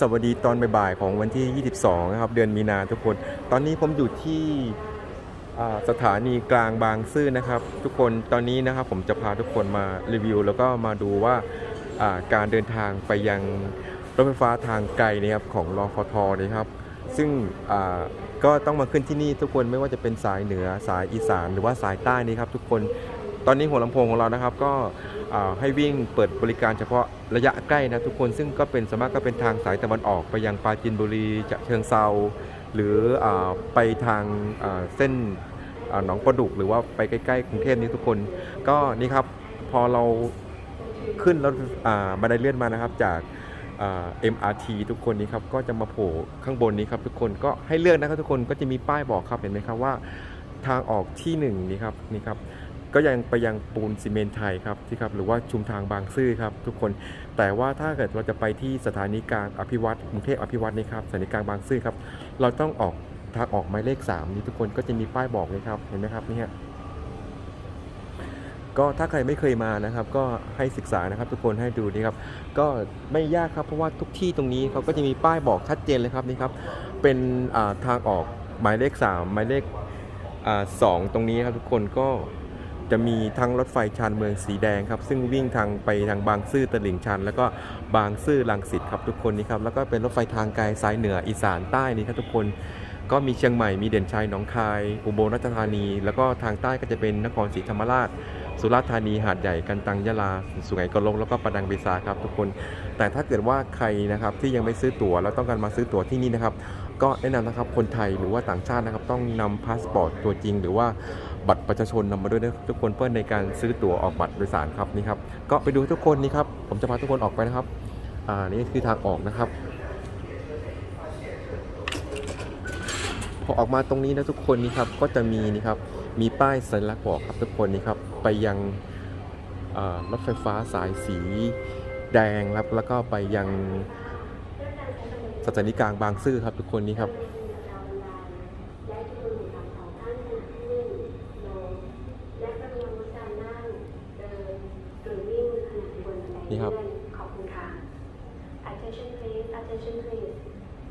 สวัสดีตอนบ่ายๆของวันที่ 22 นะครับ เดือนมีนาทุกคน ตอนนี้ผมอยู่ที่สถานีกลางบางซื่อนะครับ ทุกคนตอนนี้นะครับผมจะพาทุกคนมารีวิว แล้วก็มาดูว่าการเดินทางไปยังรถไฟฟ้าทางไกลนะครับของรอฟทนะครับ ซึ่งก็ต้องมาขึ้นที่นี่ทุกคนไม่ว่าจะเป็นสายเหนือสายอีสานหรือว่าสายใต้นี่ครับทุกคนตอนนี้หัวลำโพงของเรานะครับก็ ให้วิ่งเปิดบริการเฉพาะระยะใกล้นะทุกคนซึ่งก็เป็นสวนมากก็เป็นทางสายตะวันออกไปยังปราจีนบุรีจะเชิงเซาหรืออไปทางเส้นหนองประดุกหรือว่าไปใกล้ๆกรุงเทพนี้ทุกคน ก็นี่ครับพอเราขึ้นรถบันไดเลื่อนมานะครับจากอ่า MRT ทุกคนนี้ครับก็จะมาโผล่ข้างบนนี้ครับทุกคนก็ให้เลือกนะครับทุกคนก็จะมีป้ายบอกครับเห็นไหมครับว่าทางออกที่หนึ่งนี่ครับนี่ครับ ก็ยังไปยังปูนซีเมนไทยครับที่ครับหรือว่าชุมทางบางซื่อครับทุกคน แต่ว่าถ้าเกิดเราจะไปที่สถานีกลางอภิวัตรกรุงเทพอภิวัตรนี่ครับสถานีกลางบางซื่อครับเราต้องออกทางออกหมายเลข 3 นี่ทุกคนก็จะมีป้ายบอกเลยครับเห็นไหมครับนี่ฮะก็ถ้าใครไม่เคยมานะครับ ก็ให้ศึกษานะครับทุกคนให้ดูนี่ครับก็ไม่ยากครับเพราะว่าทุกที่ตรงนี้เขาก็จะมีป้ายบอกชัดเจนเลยครับนี่ครับเป็นทางออกหมายเลข 3 หมายเลขสองตรงนี้ครับทุกคนก็ จะมีทั้งรถไฟชานเมืองสีแดงครับ ซึ่งวิ่งทางไปทางบางซื่อตลิ่งชัน แล้วก็บางซื่อลังสิตครับทุกคนนี่ครับแล้วก็เป็นรถไฟทางไกลสายเหนืออีสานใต้นี่ครับทุกคนก็มีเชียงใหม่มีเด่นชัยหนองคาย อุบลราชธานี แล้วก็ทางใต้ก็จะเป็นนครศรีธรรมราช สุราษฎร์ธานีหาดใหญ่กันตังยะลาสุไหงโกลกแล้วก็ประดังเบซาครับทุกคน แต่ถ้าเกิดว่าใครนะครับที่ยังไม่ซื้อตั๋วแล้วต้องการมาซื้อตั๋วที่นี่นะครับ ก็แนะนำนะครับคนไทยหรือว่าต่างชาตินะครับต้องนำพาสปอร์ตตัวจริง หรือว่า บัตรประชาชนนำมาด้วยนะทุกคนเพื่อในการซื้อตั๋วออกบัตรโดยสารครับนี่ครับก็ไปดูทุกคนนี่ครับผมจะพาทุกคนออกไปนะครับอ่านี่คือทางออกนะครับพอออกมาตรงนี้นะทุกคนนี่ครับก็จะมีนี่ครับมีป้ายสัญลักษณ์บอกครับทุกคนนี่ครับไปยังรถไฟฟ้าสายสีแดงครับแล้วก็ไปยังสถานีกลางบางซื่อครับทุกคนนี่ครับ นี่ครับ ขอบคุณค่ะ attention please attention please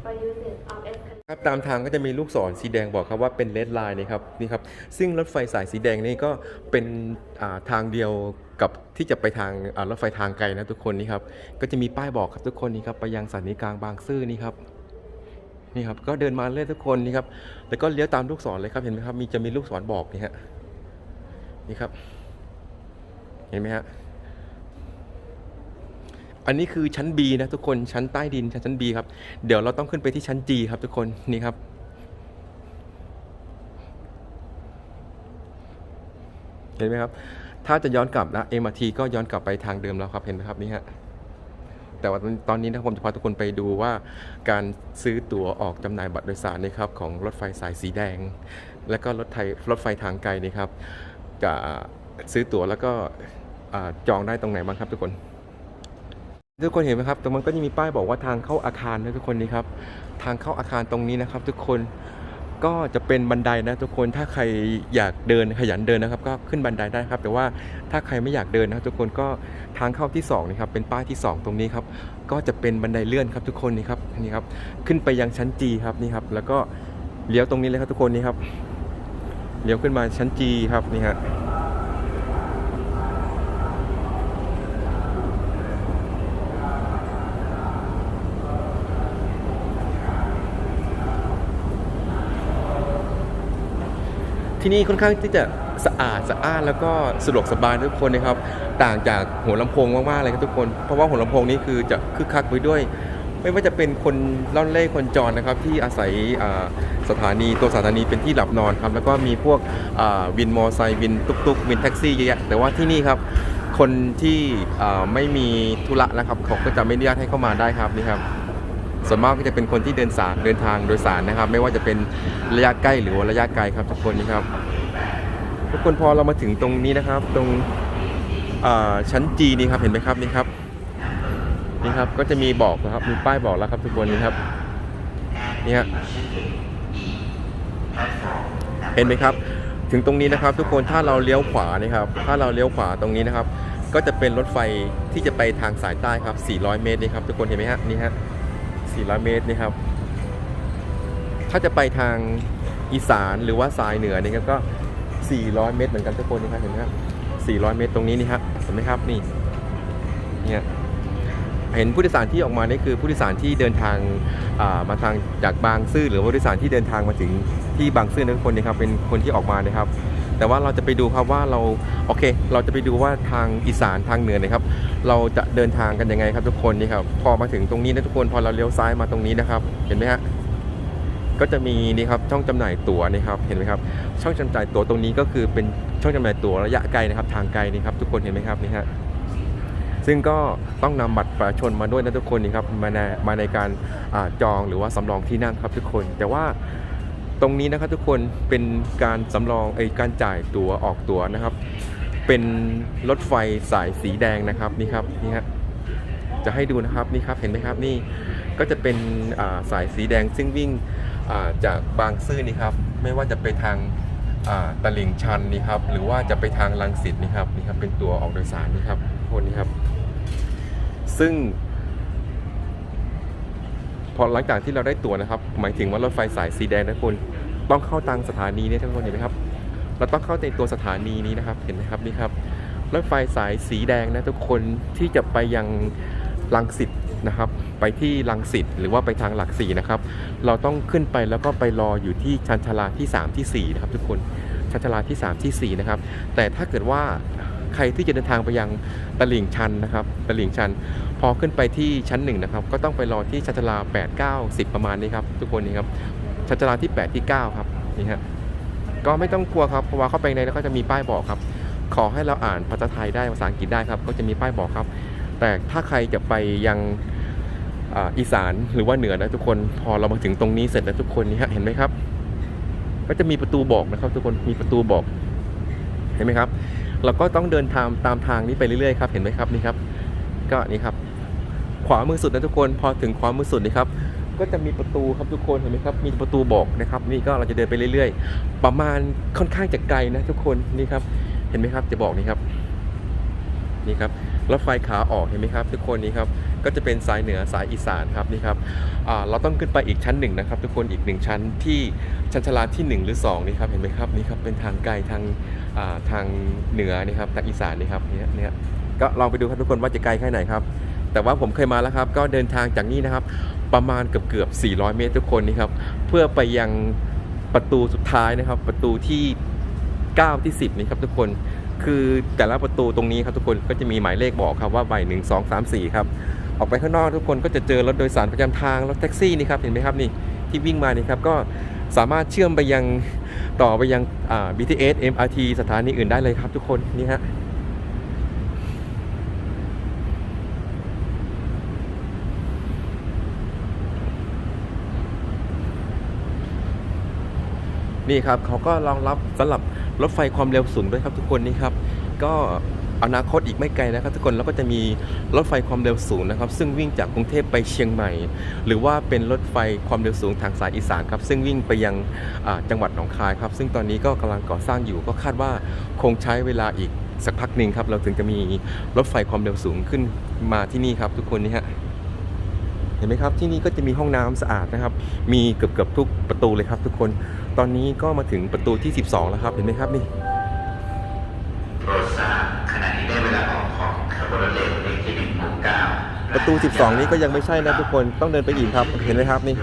for users of S ครับ ตามทางก็จะมีลูกศรสีแดงบอกครับว่าเป็นเลดไลน์นะครับนี่ครับซึ่งรถไฟสายสีแดงนี่ก็เป็นาทางเดียวกับที่จะไปทางรถไฟทางไกลนะทุกคนนี่ครับก็จะมีป้ายบอกครับทุกคนนี่ครับไปยังสถานีกลางบางซื่อนี่ครับนี่ครับก็เดินมาเรื่อยทุกคนนี่ครับแล้วก็เลี้ยวตามลูกศรเลยครับเห็นไหมครับมีจะมีลูกศรบอกนี่ฮะนี่ครับ เห็นไหมฮะ อันนี้คือชั้น B นะทุกคนชั้นใต้ดินชั้นชั้น B ครับ เดี๋ยวเราต้องขึ้นไปที่ชั้น G ครับทุกคนนี่ครับ เห็นไหมครับ ถ้าจะย้อนกลับนะ MRT ก็ย้อนกลับไปทางเดิมแล้วครับเห็นไหมครับนี่ฮะแต่ว่าตอนนี้นะผมจะพาทุกคนไปดูว่าการซื้อตั๋วออกจำหน่ายบัตรโดยสารนะครับของรถไฟสายสีแดง และก็รถไทยรถไฟทางไกลนี่ครับจะซื้อตั๋วแล้วก็จองได้ตรงไหนบ้างครับทุกคน ทุกคนเห็นไหมครับตรงมันก็จะมีป้ายบอกว่าทางเข้าอาคารนะทุกคนนี่ครับ ทางเข้าอาคารตรงนี้นะครับ ทุกคนก็จะเป็นบันไดนะทุกคนถ้าใครอยากเดินขยันเดินนะครับ ก็ขึ้นบันไดได้ครับ แต่ว่าถ้าใครไม่อยากเดินนะครับทุกคนก็ทางเข้าที่สองนี่ครับเป็นป้ายที่สองตรงนี้ครับ ก็จะเป็นบันไดเลื่อนครับทุกคนนี่ครับนี่ครับขึ้นไปยังชั้น G ครับนี่ครับแล้วก็เลี้ยวตรงนี้เลยครับทุกคนนี่ครับเลี้ยวขึ้นมาชั้น G ครับนี่ฮะ ที่นี่ค่อนข้างที่จะสะอาดสะอ้านแล้วก็สะดวกสบายทุกคนนะครับต่างจากหัวลำโพงมากๆเลยครับทุกคน เพราะว่าหัวลำโพงนี้คือจะคึกคักไปด้วย ไม่ว่าจะเป็นคนล่อนเล่คนจรนะครับที่อาศัยสถานีตัวสถานีเป็นที่หลับนอนครับแล้วก็มีพวกวินมอไซค์วินตุ๊กๆวินแท็กซี่เยอะแยะแต่ว่าที่นี่ครับคนที่ไม่มีธุระนะครับเขาก็จะไม่อนุญาตให้เข้ามาได้ครับนี่ครับ ส่วนมากก็จะเป็นคนที่เดินสารเดินทางโดยสารนะครับ ไม่ว่าจะเป็นระยะใกล้หรือว่าระยะไกลครับทุกคนนี่ครับ ทุกคนพอเรามาถึงตรงนี้นะครับ ตรงชั้นจีนี่ครับเห็นไหมครับนี่ครับนี่ครับก็จะมีบอกนะครับมีป้ายบอกแล้วครับทุกคนนี่ครับนี่ฮะเห็นไหมครับ ถึงตรงนี้นะครับ ทุกคนถ้าเราเลี้ยวขวานี่ครับ ถ้าเราเลี้ยวขวาตรงนี้นะครับ ก็จะเป็นรถไฟที่จะไปทางสายใต้ครับ 400 เมตรนี่ครับทุกคนเห็นไหมฮะนี่ฮะ 400 เมตรนี่ครับ ถ้าจะไปทางอีสานหรือว่าสายเหนือนี่ครับก็ 400 เมตรเหมือนกันทุกคนนี่ครับเห็นไหมครับ 400 เมตรตรงนี้นี่ครับเห็นไหมครับนี่เนี่ยเห็นผู้โดยสารที่ออกมานี่คือผู้โดยสารที่เดินทางอ่ามาทางจากบางซื่อหรือผู้โดยสารที่เดินทางมาถึงที่บางซื่อนะทุกคนนี่ครับเป็นคนที่ออกมานะครับ แต่ว่าเราจะไปดูครับว่าเราโอเค เราจะไปดูว่าทางอีสานทางเหนือนะครับ เราจะเดินทางกันยังไงครับทุกคนนี่ครับพอมาถึงตรงนี้นะทุกคนพอเราเลี้ยวซ้ายมาตรงนี้นะครับ เห็นไหมฮะก็จะมีนี่ครับช่องจำหน่ายตั๋วนี่ครับเห็นไหมครับ ช่องจำหน่ายตั๋วตรงนี้ก็คือเป็นช่องจำหน่ายตั๋วระยะไกลนะครับ ทางไกลนี่ครับทุกคนเห็นไหมครับนี่ฮะซึ่งก็ต้องนำบัตรประชาชนมาด้วยนะทุกคนนี่ครับมาในมาในการจองหรือว่าสำรองที่นั่งครับทุกคน แต่ว่า ตรงนี้นะครับทุกคนเป็นการสำรองไอการจ่ายตั๋วออกตั๋วนะครับ เป็นรถไฟสายสีแดงนะครับนี่ครับนี่ฮะจะให้ดูนะครับนี่ครับเห็นไหมครับนี่ก็จะเป็นาสายสีแดงซึ่งวิ่งาจากบางซื่อนี่ครับไม่ว่าจะไปทางาตลิ่งชันนี่ครับหรือว่าจะไปทางลังสิตนี่ครับนี่ครับเป็นตัวออกโดยสารนี่ครับคนนี่ครับ ซึ่ง พอหลังจากที่เราได้ตั๋วนะครับ หมายถึงว่ารถไฟสายสีแดงนะคุณต้องเข้าตังสถานีเนี่ยทุกคนเห็นไหมครับ เราต้องเข้าในตัวสถานีนี้นะครับเห็นไหมครับนี่ครับรถไฟสายสีแดงนะทุกคนที่จะไปยังลังสิตนะครับ ไปที่ลังสิตหรือว่าไปทางหลักสี่นะครับ เราต้องขึ้นไปแล้วก็ไปรออยู่ที่ชันชาลาที่ 3ทีสี่4นะครับทุกคนชันชาลาที่ 3ทีสี่4นะครับแต่ถ้าเกิดว่า ใครที่จะเดินทางไปยังตลิ่งชันนะครับตลิ่งชัน พอขึ้นไปที่ชั้นหนึ่งนะครับ ก็ต้องไปรอที่ชัชาลา8 9 10 ประมาณนี้ครับ ทุกคนนี่ครับชัชลาที่ 8 ที่ 9 ครับนี่ฮะก็ไม่ต้องกลัวครับเพราะว่าเข้าไปในแล้วก็จะมีป้ายบอกครับ ขอให้เราอ่านภาษาไทยได้ภาษาอังกฤษได้ครับ ก็จะมีป้ายบอกครับ แต่ถ้าใครจะไปยังอ,อีสานหรือว่าเหนือนะทุกคนพอเรามาถึงตรงนี้เสร็จแล้วทุกคนนี่ฮะเห็นไหมครับ ก็จะมีประตูบอกนะครับ ทุกคนมีประตูบอกเห็นไหมครับ เราก็ต้องเดินทางตามทางนี้ไปเรื่อยๆครับเห็นไหมครับนี่ครับก็นี่ครับ ขวามือสุดนะทุกคนพอถึงขวามือสุดนี่ครับก็จะมีประตูครับทุกคนเห็นไหมครับมีประตูบอกนะครับ นี่ก็เราจะเดินไปเรื่อย ๆ ประมาณค่อนข้างจะไกลนะทุกคนนี่ครับ เห็นไหมครับจะบอกนี่ครับ นี่ครับ รถไฟขาออกเห็นไหมครับทุกคนนี่ครับก็จะเป็นสายเหนือสายอีสานครับนี่ครับเราต้องขึ้นไปอีกชั้นหนึ่งนะครับ ทุกคนอีกหนึ่งชั้นที่ชั้นชลาที่หนึ่งหรือสองนี่ครับเห็นไหมครับนี่ครับเป็นทางไกลทางทางเหนือนี่ครับทางอีสานนี่ครับเนี่ยเนี่ยก็ลองไปดูครับทุกคนว่าจะไกลแค่ไหนครับแต่ว่าผมเคยมาแล้วครับ ก็เดินทางจากนี่นะครับ ประมาณเกือบเกือบ 400 เมตรทุกคนนี่ครับเพื่อไปยังประตูสุดท้ายนะครับ ประตูที่ 9 ที่ 10 นี่ครับทุกคน คือแต่ละประตูตรงนี้ครับทุกคนก็จะมีหมายเลขบอกครับว่าใบหนึ่งสองสามสี่ครับออกไปข้างนอกทุกคนก็จะเจอรถโดยสารประจำทางรถแท็กซี่นี่ครับเห็นไหมครับนี่ที่วิ่งมานี่ครับก็สามารถเชื่อมไปยังต่อไปยังอ่า BTS MRT สถานีอื่นได้เลยครับทุกคนนี่ฮะ นี่ครับเขาก็รองรับสำหรับรถไฟความเร็วสูงด้วยครับทุกคนนี่ครับ ก็อนาคตอีกไม่ไกลนะครับทุกคนแล้วก็จะมีรถไฟความเร็วสูงนะครับ ซึ่งวิ่งจากกรุงเทพไปเชียงใหม่ หรือว่าเป็นรถไฟความเร็วสูงทางสายอีสานครับ ซึ่งวิ่งไปยังจังหวัดหนองคายครับ ซึ่งตอนนี้ก็กำลังก่อสร้างอยู่ก็คาดว่าคงใช้เวลาอีกสักพักหนึ่งครับ เราถึงจะมีรถไฟความเร็วสูงขึ้นมาที่นี่ครับ ทุกคนนี่ฮะเห็นไหมครับที่นี่ก็จะมีห้องน้ำสะอาดนะครับ มีเกือบเกือบๆทุกประตูเลยครับ ทุกคน ตอนนี้ก็มาถึงประตูที่ 12 แล้วครับ เห็นไหมครับนี่โปรดทราบขณะนี้ได้เวลาออกของขบวนรถเร็วเลขที่1หมู่9ประตู 12 นี้ก็ยังไม่ใช่นะทุกคนต้องเดินไปอีกครับ เห็นไหมครับนี่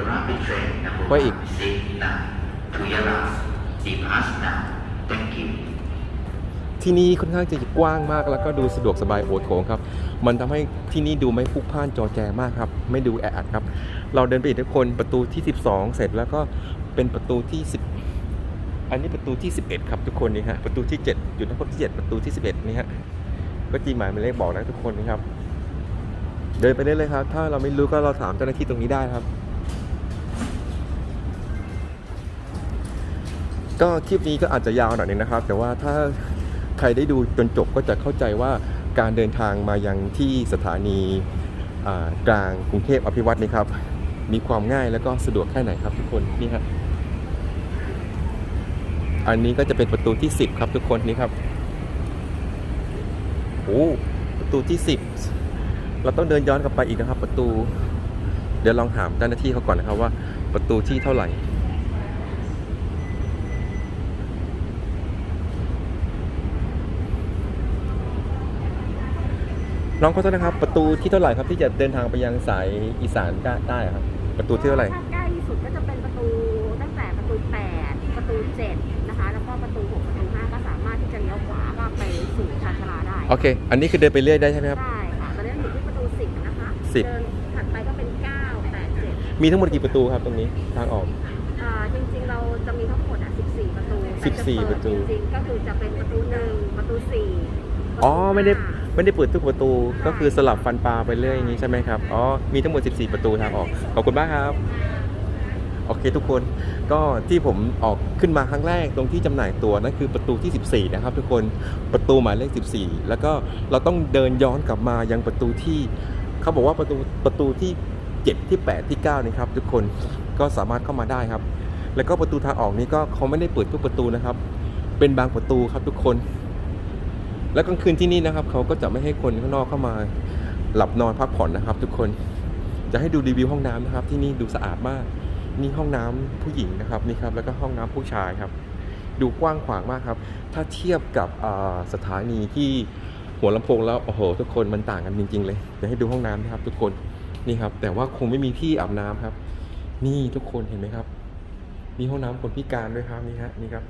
ไปอีกทุยาลาดีพัสนา thank you ที่นี่ค่อนข้างจะกว้างมากแล้วก็ดูสะดวกสบายโอโถงครับ มันทำให้ที่นี่ดูไม่พลุกพล่านจอแจมากครับ ไม่ดูแออัดครับ เราเดินไปอีกทุกคนประตูที่ 12 เสร็จแล้วก็ เป็นประตูที่ 10 อันนี้ประตูที่ 11 ครับทุกคนนี่ฮะประตูที่7จุดนับพบที่ 7 ประตูที่ 11 นี่ฮะก็จีหมายหมายเลขบอกนะทุกคนนะครับ เดินไปได้เลยครับ ถ้าเราไม่รู้ก็เราถามเจ้าหน้าที่ตรงนี้ได้ครับ ก็คลิปนี้ก็อาจจะยาวหน่อยนึงนะครับ แต่ว่าถ้าใครได้ดูจนจบก็จะเข้าใจว่าการเดินทางมายังที่สถานีกลางกรุงเทพอภิวัตนี่ครับ มีความง่ายแล้วก็สะดวกแค่ไหนครับทุกคนนี่ครับอันนี้ก็จะเป็นประตูที่ 10 ครับทุกคนนี่ครับโอ้ประตูที่ 10 เราต้องเดินย้อนกลับไปอีกนะครับ ประตู เดี๋ยวลองถามเจ้าหน้าที่เขาก่อนนะครับว่าประตูที่เท่าไหร่ น้องขอโทษนะครับ ประตูที่เท่าไหร่ครับที่จะเดินทางไปยังสายอีสานได้ได้อะครับ ประตูที่เท่าไหร่ ถ้าใกล้ที่สุดก็จะเป็นประตูตั้งแต่ประตู8ประตู7นะคะ แล้วก็ประตู6ประตู5ก็สามารถที่จะเลี้ยวขวาก็ไปสู่ชานชาลาได้ โอเค อันนี้คือเดินไปเรื่อยได้ใช่ไหมครับ ได้ค่ะตอนนี้อยู่ที่ประตู10นะคะสิบ เดินถัดไปก็เป็น9 8มีทั้งหมดกี่ประตูครับตรงนี้ทางออก7อ่าจริงๆเราจะมีทั้งหมดอะ14ประตูแต่จ14เดประตู จริงๆก็คือจะเป็นประตู1ประตู4 อ๋อไม่ได้ไม่ได้เปิดทุกประตูก็คือสลับฟันปลาไปเรื่อยอย่างนี้ใช่ไหมครับอ๋อมีทั้งหมด 14 ประตูทางออกขอบคุณมากครับโอเคทุกคนก็ที่ผมออกขึ้นมาครั้งแรกตรงที่จำหน่ายตัวนั่นคือประตูที่ 14 นะครับทุกคนประตูหมายเลข 14 แล้วก็เราต้องเดินย้อนกลับมายังประตูที่เขาบอกว่าประตูประตูที่ 7 ที่ 8 ที่9นี่ครับทุกคนก็สามารถเข้ามาได้ครับ แล้วก็ประตูทางออกนี้ก็เขาไม่ได้เปิดทุกประตูนะครับ เป็นบางประตูครับทุกคน แล้วกลางคืนที่นี่นะครับเขาก็จะไม่ให้คนข้างนอกเข้ามาหลับนอนพักผ่อนนะครับ ทุกคนจะให้ดูรีวิวห้องน้ำนะครับ ที่นี่ดูสะอาดมาก นี่ห้องน้ำผู้หญิงนะครับนี่ครับแล้วก็ห้องน้ำผู้ชายครับ ดูกว้างขวางมากครับ ถ้าเทียบกับสถานีที่หัวลำโพงแล้วโอ้โห ทุกคนมันต่างกันจริง ๆ เลยเดี๋ยวให้ดูห้องน้ำนะครับ ทุกคนนี่ครับ แต่ว่าคงไม่มีที่อาบน้ำครับ นี่ทุกคนเห็นไหมครับ มีห้องน้ำคนพิการด้วยครับนี่ฮะนี่ครับ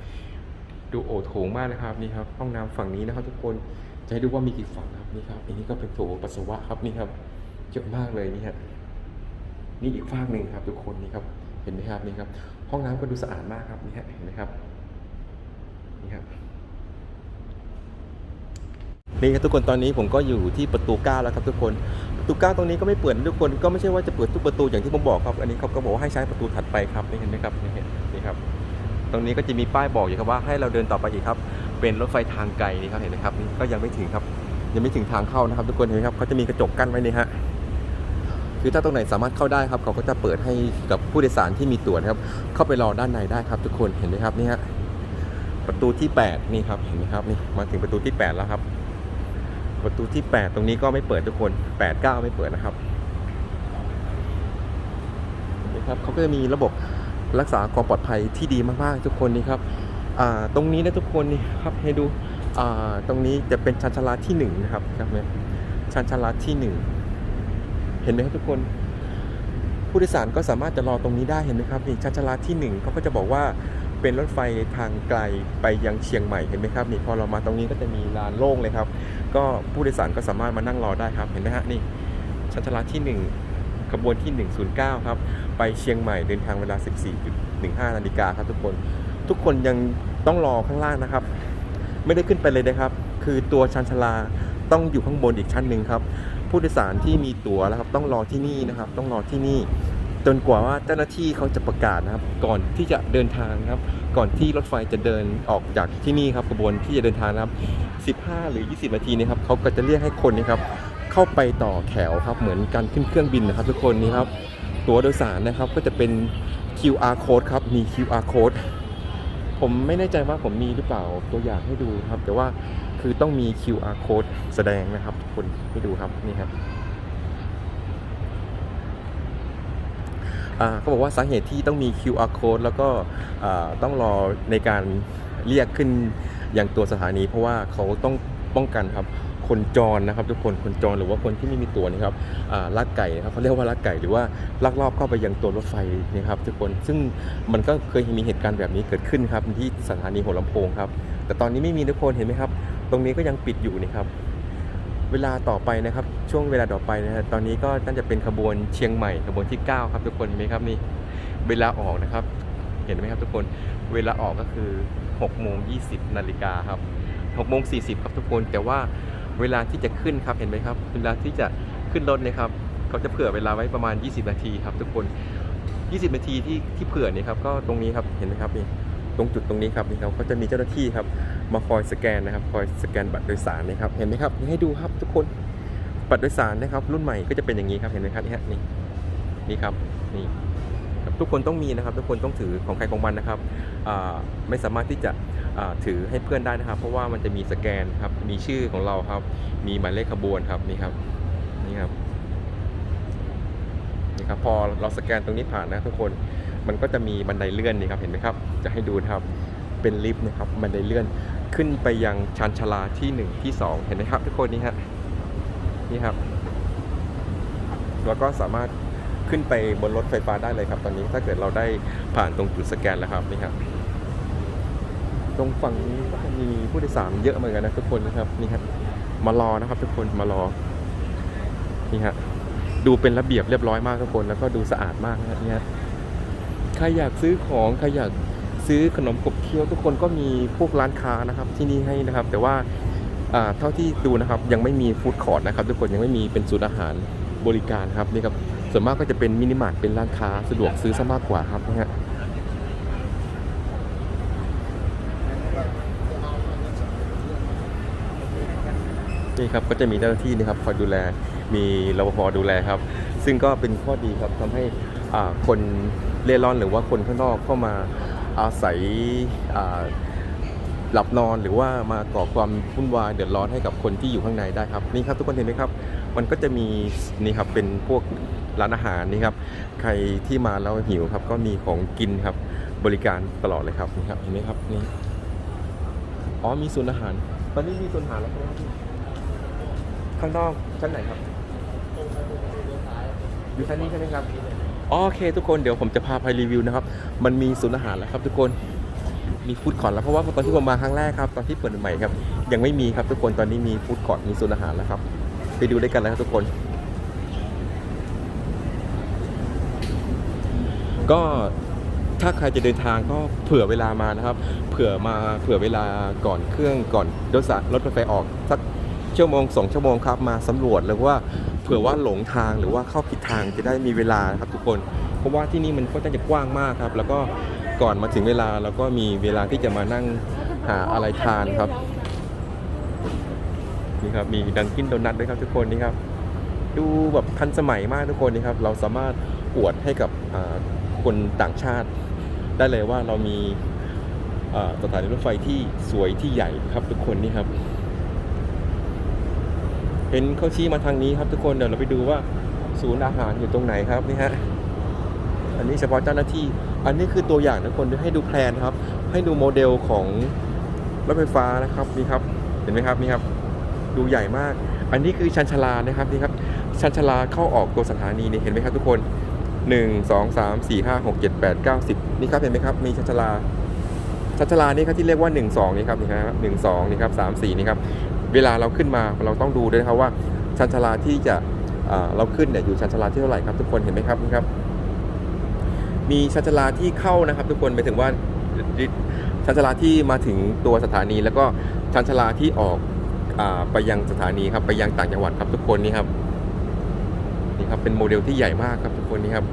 ดูโอโถงมากนะครับนี่ครับห้องน้ำฝั่งนี้นะครับทุกคนจะให้ดูว่ามีกี่ฝั่งครับนี่ครับอันนี้ก็เป็นโถปัสสาวะครับนี่ครับเยอะมากเลยนี่ฮะนี่อีกฝั่งหนึ่งครับ ทุกคนนี่ครับเห็นไหมครับนี่ครับ ห้องน้ำก็ดูสะอาดมากครับนี่ฮะเห็นไหมครับนี่ครับนี่ครับทุกคนตอนนี้ผมก็อยู่ที่ประตู9แล้วครับทุกคนประตู9ตรงนี้ก็ไม่เปิดทุกคนก็ไม่ใช่ว่าจะเปิดทุกประตูอย่างที่ผมบอกครับ อันนี้เขาก็บอกว่าให้ใช้ประตูถัดไปครับนี่เห็นไหมครับนี่เห็น ตรงนี้ก็จะมีป้ายบอกอยู่ครับว่าให้เราเดินต่อไปอีกครับ เป็นรถไฟทางไกลนี่ครับเห็นไหมครับนี่ก็ยังไม่ถึงครับยังไม่ถึงทางเข้านะครับ ทุกคนเห็นไหมครับเขาจะมีกระจกกั้นไว้นี่ฮะคือถ้าตรงไหนสามารถเข้าได้ครับเขาก็จะเปิดให้กับผู้โดยสารที่มีตั๋วนะครับ เข้าไปรอด้านในได้ครับ ทุกคนเห็นไหมครับนี่ฮะประตูที่ 8 นี่ครับเห็นไหมครับนี่มาถึงประตูที่ 8 แล้วครับ ประตูที่ 8 ตรงนี้ก็ไม่เปิดทุกคน 8 9 ไม่เปิดนะครับเห็นไหมครับเขาก็จะมีระบบ รักษาความปลอดภัยที่ดีมากๆ ทุกคนนี่ครับตรงนี้นะทุกคนนี่ครับให้ดูตรงนี้จะเป็นชันชาลาที่1นะครับครับเนี่ยชันชาลาที่ 1 เห็นไหมครับทุกคน ผู้โดยสารก็สามารถจะรอตรงนี้ได้เห็นไหมครับนี่ชันชาลาที่1เขาก็จะบอกว่าเป็นรถไฟทางไกลไปยังเชียงใหม่เห็นไหมครับนี่พอเรามาตรงนี้ก็จะมีลานโล่งเลยครับ ก็ผู้โดยสารก็สามารถมานั่งรอได้ครับเห็นไหมฮะนี่ชันชาลาที่ 1 ขบวนที่ 109 ครับ ไปเชียงใหม่เดินทางเวลา 14.15 นาฬิกาครับทุกคน ทุกคนยังต้องรอข้างล่างนะครับ ไม่ได้ขึ้นไปเลยนะครับ คือตัวชันชลาต้องอยู่ข้างบนอีกชั้นหนึ่งครับ ผู้โดยสารที่มีตั๋วแล้วครับ ต้องรอที่นี่นะครับ ต้องรอที่นี่ จนกว่าว่าเจ้าหน้าที่เขาจะประกาศนะครับ ก่อนที่จะเดินทางครับ ก่อนที่รถไฟจะเดินออกจากที่นี่ครับขบวนที่จะเดินทางนะครับ 15 หรือ 20 นาทีนี้ครับเขาก็จะเรียกให้คนนี้ครับ เข้าไปต่อแถวครับเหมือนการขึ้นเครื่องบินนะครับ ทุกคนนี่ครับตั๋วโดยสารนะครับก็จะเป็น QR code ครับมี QR code ผมไม่แน่ใจว่าผมมีหรือเปล่าตัวอย่างให้ดูครับ แต่ว่าคือต้องมี QR code แสดงนะครับทุกคนให้ดูครับนี่ครับเขาบอกว่าสาเหตุที่ต้องมี QR code แล้วก็ต้องรอในการเรียกขึ้นอย่างตัวสถานี เพราะว่าเขาต้องป้องกันครับ คนจรนะครับ ทุกคนคนจรหรือว่าคนที่ไม่มีตั๋วนี่ครับลักไก่นะครับเขาเรียกว่าลักไก่หรือว่าลักลอบเข้าไปยังตัวรถไฟนี่ครับ ทุกคนซึ่งมันก็เคยมีเหตุการณ์แบบนี้เกิดขึ้นครับที่สถานีหัวลำโพงครับ แต่ตอนนี้ไม่มีทุกคนเห็นไหมครับ ตรงนี้ก็ยังปิดอยู่นี่ครับเวลาต่อไปนะครับช่วงเวลาต่อไปนะฮะตอนนี้ก็น่าจะเป็นขบวนเชียงใหม่ขบวนที่ 9 ครับทุกคนเห็นไหมครับนี่เวลาออกนะครับ เห็นไหมครับทุกคนเวลาออกก็คือ6โมง20นาฬิกาครับ6โมง40ครับทุกคนแต่ว่า เวลาที่จะขึ้นครับเห็นไหมครับ เวลาที่จะขึ้นรถนะครับเขาจะเผื่อเวลาไว้ประมาณ 20 นาทีครับทุกคน 20 นาทีที่ที่เผื่อนี่ครับก็ตรงนี้ครับเห็นไหมครับนี่ตรงจุดตรงนี้ครับนี่ครับก็จะมีเจ้าหน้าที่ครับมาคอยสแกนนะครับคอยสแกนบัตรโดยสารนะครับเห็นไหมครับนี่ให้ดูครับทุกคนบัตรโดยสารนะครับ รุ่นใหม่ก็จะเป็นอย่างนี้ครับเห็นไหมครับนี่ฮะนี่นี่ครับนี่ทุกคนต้องมีนะครับ ทุกคนต้องถือของใครของมันนะครับไม่สามารถที่จะ ถือให้เพื่อนได้นะครับ เพราะว่ามันจะมีสแกนครับ มีชื่อของเราครับ มีหมายเลขขบวนครับนี่ครับนี่ครับนี่ครับพอเราสแกนตรงนี้ผ่านนะทุกคนมันก็จะมีบันไดเลื่อนนี่ครับเห็นไหมครับ จะให้ดูนะครับเป็นลิฟต์นะครับบันไดเลื่อนขึ้นไปยังชานชาลาที่หนึ่งที่สองเห็นไหมครับ ทุกคนนี่ฮะนี่ครับแล้วก็สามารถขึ้นไปบนรถไฟฟ้าได้เลยครับ ตอนนี้ถ้าเกิดเราได้ผ่านตรงจุดสแกนแล้วครับนี่ครับ ตรงฝั่งนี้ก็มีผู้โดยสารเยอะเหมือนกันนะทุกคนนะครับนี่ครับมารอนะครับ ทุกคนมารอนี่ฮะดูเป็นระเบียบเรียบร้อยมากทุกคนแล้วก็ดูสะอาดมากนะครับนี่ฮะใครอยากซื้อของใครอยากซื้อขนมขบเคี้ยวทุกคนก็มีพวกร้านค้านะครับที่นี่ให้นะครับ แต่ว่าอ่าเท่าที่ดูนะครับยังไม่มีฟู้ดคอร์ทนะครับทุกคนยังไม่มีเป็นศูนย์อาหารบริการครับนี่ครับส่วนมากก็จะเป็นมินิมาร์ทเป็นร้านค้าสะดวกซื้อซะมากกว่าครับนะฮะ นี่ครับก็จะมีเจ้าหน้าที่นะครับคอยดูแลมีรปภดูแลครับ ซึ่งก็เป็นข้อดีครับทำให้คนเร่ร่อนหรือว่าคนข้างนอกเข้ามาอาศัยหลับนอนหรือว่ามาก่อความวุ่นวายเดือดร้อนให้กับคนที่อยู่ข้างในได้ครับนี่ครับทุกคนเห็นไหมครับ มันก็จะมีนี่ครับเป็นพวกร้านอาหารนี่ครับใครที่มาแล้วหิวครับก็มีของกินครับบริการตลอดเลยครับนี่ครับเห็นไหมครับนี่อ๋อมีศูนย์อาหารตอนนี้มีศูนย์อาหารแล้วครับ ข้างนอกชั้นไหนครับ อยู่ชั้นนี้ใช่ไหมครับอ๋อโอเคทุกคนเดี๋ยวผมจะพาไปรีวิวนะครับ มันมีศูนย์อาหารแล้วครับทุกคน มีฟู้ดคอร์ทแล้วเพราะว่าตอนที่ผมมาครั้งแรกครับ ตอนที่เปิดใหม่ครับ ยังไม่มีครับทุกคน ตอนนี้มีฟู้ดคอร์ทมีศูนย์อาหารแล้วครับ ไปดูด้วยกันเลยครับทุกคน ก็ถ้าใครจะเดินทางก็เผื่อเวลามานะครับ เผื่อมาเผื่อเวลาก่อนเครื่องก่อนรถสารรถไฟออกสัก ชั่วโมงสองชั่วโมงครับมาสำรวจหรือว่าเผื่อว่าหลงทางหรือว่าเข้าผิดทางจะได้มีเวลาครับทุกคนเพราะว่าที่นี่มันค่อนข้างจะกว้างมากครับ แล้วก็ก่อนมาถึงเวลาเราก็มีเวลาที่จะมานั่งหาอะไรทานครับนี่ครับมีดังกินโดนัทด้วยครับทุกคนนี่ครับดูแบบทันสมัยมากทุกคนนี่ครับเราสามารถอวดให้กับคนต่างชาติ ได้เลยว่าเรามีอ่าสถานีรถไฟที่สวยที่ใหญ่ครับทุกคนนี่ครับ เห็นเขาชี้มาทางนี้ครับทุกคนเดี๋ยวเราไปดูว่าศูนย์อาหารอยู่ตรงไหนครับนี่ฮะอันนี้เฉพาะเจ้าหน้าที่ อันนี้คือตัวอย่างทุกคนให้ดูแพลนครับ ให้ดูโมเดลของรถไฟฟ้านะครับนี่ครับเห็นไหมครับนี่ครับ ดูใหญ่มาก อันนี้คือชันชาลานะครับนี่ครับชันชาลาเข้าออกตัวสถานีนี่เห็นไหมครับทุกคน1 2 3 4 5 6 7 8 9 10นี่ครับเห็นไหมครับมีชันชาลาชันชาลานี่ครับที่เรียกว่า 1 2นี่ครับนี่ครับ1 2นี่ครับ3 4นี่ครับ เวลาเราขึ้นมาเราต้องดูด้วยนะครับว่าชันชาลาที่จะเราขึ้นเนี่ยอยู่ชันชาลาที่เท่าไหร่ครับทุกคนเห็นไหมครับนี่ครับ มีชันชาลาที่เข้านะครับ ทุกคนหมายถึงว่าชันชาลาที่มาถึงตัวสถานี แล้วก็ชันชาลาที่ออกอไปยังสถานีครับไปยังต่างจังหวัดครับทุกคนนี่ครับนี่ครับเป็นโมเดลที่ใหญ่มากครับทุกคนนี่ครับ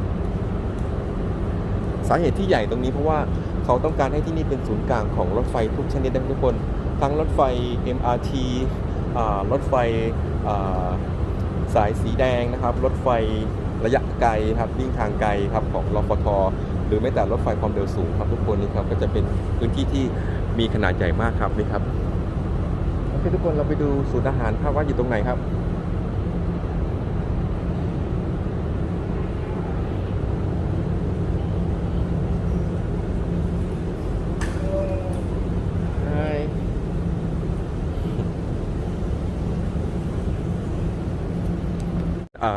สาเหตุที่ใหญ่ตรงนี้เพราะว่าเขาต้องการให้ที่นี่เป็นศูนย์กลางของรถไฟทุกชนิดนะครับทุกคน ทั้งรถไฟ MRT รถไฟสายสีแดงนะครับ รถไฟระยะไกลครับวิ่งทางไกลครับของรฟทหรือไม่แต่รถไฟความเร็วสูงครับทุกคนนี่ครับก็จะเป็นพื้นที่ที่มีขนาดใหญ่มากครับนี่ครับโอเคทุกคนเราไปดูศูนย์อาหารครับว่าอยู่ตรงไหนครับ ใช่อ่า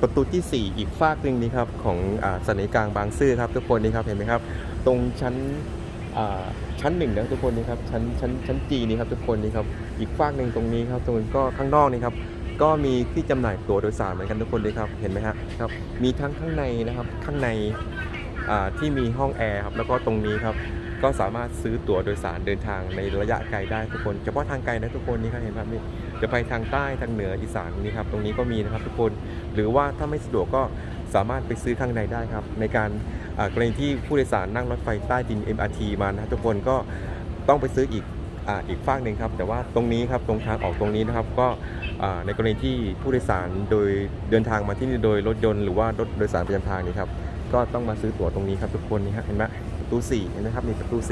ประตูที่ 4 อีกฝากหนึ่งนี่ครับของอสถานีกลางบางซื่อครับทุกคนนี่ครับเห็นไหมครับ ตรงชั้นชั้นหนึ่งนะทุกคนนี่ครับชั้นชั้นชั้นจีนี่ครับทุกคนนี่ครับอีกฝากหนึ่งตรงนี้ครับตรงนี้ก็ข้างนอกนี่ครับก็มีที่จำหน่ายตั๋วโดยสารเหมือนกันทุกคนเลยครับเห็นไหมฮะครับมีทั้งข้างในนะครับข้างในที่มีห้องแอร์ครับแล้วก็ตรงนี้ครับ ก็สามารถซื้อตั๋วโดยสารเดินทางในระยะไกลได้ทุกคนเฉพาะทางไกลนะทุกคนนี่ครับเห็นไหมครับนี่จะไปทางใต้ทางเหนืออีสานนี่ครับตรงนี้ก็มีนะครับทุกคนหรือว่าถ้าไม่สะดวกก็สามารถไปซื้อข้างในได้ครับ ในการกรณีที่ผู้โดยสารนั่งรถไฟใต้ดิน MRT มานะทุกคนก็ต้องไปซื้ออีกอีกฝากหนึ่งครับ แต่ว่าตรงนี้ครับตรงทางออกตรงนี้นะครับก็ในกรณีที่ผู้โดยสารโดยเดินทางมาที่นี่โดยรถยนต์หรือว่ารถโดยสารประจำทางนี่ครับก็ต้องมาซื้อตั๋วตรงนี้ครับทุกคนนี่ฮะเห็นไหม ตู4เห็นไหมครับ มีประตู 4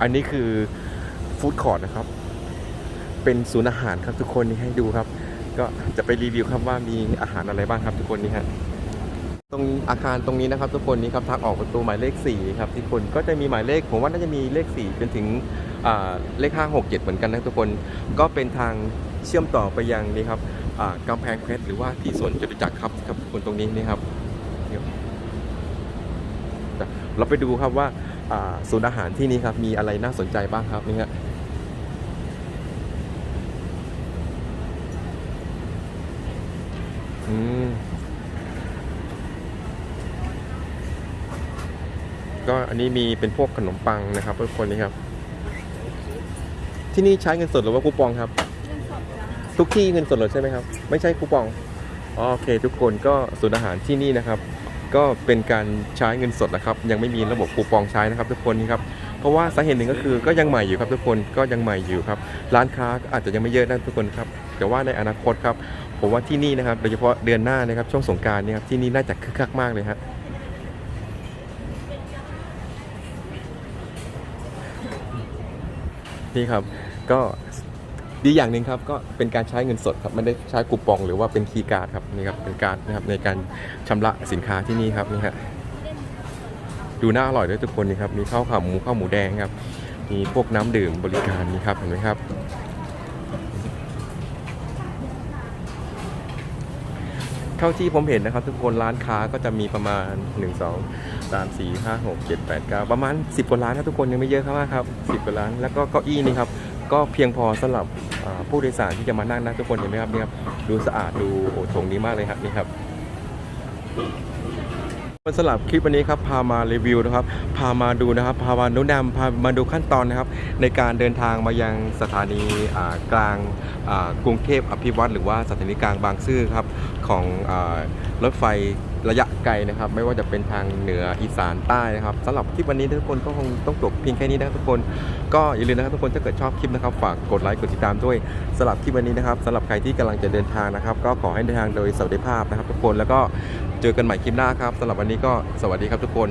อันนี้คือฟู้ดคอร์ทนะครับ เป็นศูนย์อาหารครับทุกคนนี่ให้ดูครับ ก็จะไปรีวิวครับว่ามีอาหารอะไรบ้างครับทุกคนนี่ฮะตรงอาคารตรงนี้นะครับ ทุกคนนี่ครับทางออกประตูหมายเลข4ครับทุกคนก็จะมีหมายเลขผมว่าน่าจะมีเลข4จนถึงอ่าเลข 5 6 7 เหมือนกันนะทุกคนก็เป็นทางเชื่อมต่อไปยังนี่ครับกำแพงเพชรหรือว่าที่สวนจตุจักรครับครับทุกคนตรงนี้นี่ครับ เราไปดูครับว่าอ่าศูนย์อาหารที่นี่ครับมีอะไรน่าสนใจบ้างครับนี่ฮะอืมก็อันนี้มีเป็นพวกขนมปังนะครับทุกคนนี่ครับ ที่นี่ใช้เงินสดหรือว่าคูปองครับ ทุกที่เงินสดเลยใช่ไหมครับ ไม่ใช่คูปองอ๋อโอเค ทุกคนก็ศูนย์อาหารที่นี่นะครับ ก็เป็นการใช้เงินสดนะครับ ยังไม่มีระบบคูปองใช้นะครับ ทุกคนนี่ครับเพราะว่าสาเหตุหนึ่งก็คือก็ยังใหม่อยู่ครับทุกคนก็ยังใหม่อยู่ครับ ร้านค้าอาจจะยังไม่เยอะนะทุกคนครับแต่ว่าในอนาคตครับผมว่าที่นี่นะครับโดยเฉพาะเดือนหน้านะครับช่วงสงการนี่ครับที่นี่น่าจะคึกคักมากเลยฮะนี่ครับก็ ดีอย่างหนึ่งครับก็เป็นการใช้เงินสดครับไม่ได้ใช้คูปอง หรือว่าเป็นคีย์การ์ดครับนี่ครับเป็นการ์ดนะครับในการชำระสินค้าที่นี่ครับนี่ฮะดูน่าอร่อยด้วยทุกคนนี่ครับมีข้าวขาหมูข้าวหมูแดงครับมีพวกน้ำดื่มบริการนี่ครับเห็นไหมครับ เท่าที่ผมเห็นนะครับ ทุกคนร้านค้าก็จะมีประมาณ 1 2 3 4 5 6 7 8 9 ประมาณ 10กว่าร้านครับทุกคนยังไม่เยอะครับมากครับ 10กว่าร้านแล้วก็เก้าอี้นี่ครับก็เพียงพอสำหรับ ผู้โดยสารที่จะมานั่งนะทุกคนเห็นไหมครับนี่ครับดูสะอาดดูโอ้โถงดีมากเลยครับนี่ครับสำหรับคลิปวันนี้ครับพามารีวิวนะครับ พามาดูนะครับ พามานุนำพามาดูขั้นตอนนะครับ ในการเดินทางมายังสถานีกลางกรุงเทพอภิวัตรหรือว่าสถานีกลางบางซื่อครับของรถไฟ ระยะไกลนะครับ ไม่ว่าจะเป็นทางเหนืออีสานใต้นะครับสำหรับคลิปวันนี้ทุกคนก็คงต้องจบเพียงแค่นี้นะครับทุกคน ก็อย่าลืมนะครับทุกคนถ้าเกิดชอบคลิปนะครับ ฝากกดไลค์กดติดตามด้วยสำหรับคลิปวันนี้นะครับสำหรับใครที่กำลังจะเดินทางนะครับ ก็ขอให้เดินทางโดยสวัสดิภาพนะครับ ทุกคนแล้วก็เจอกันใหม่คลิปหน้าครับสำหรับวันนี้ก็สวัสดีครับทุกคน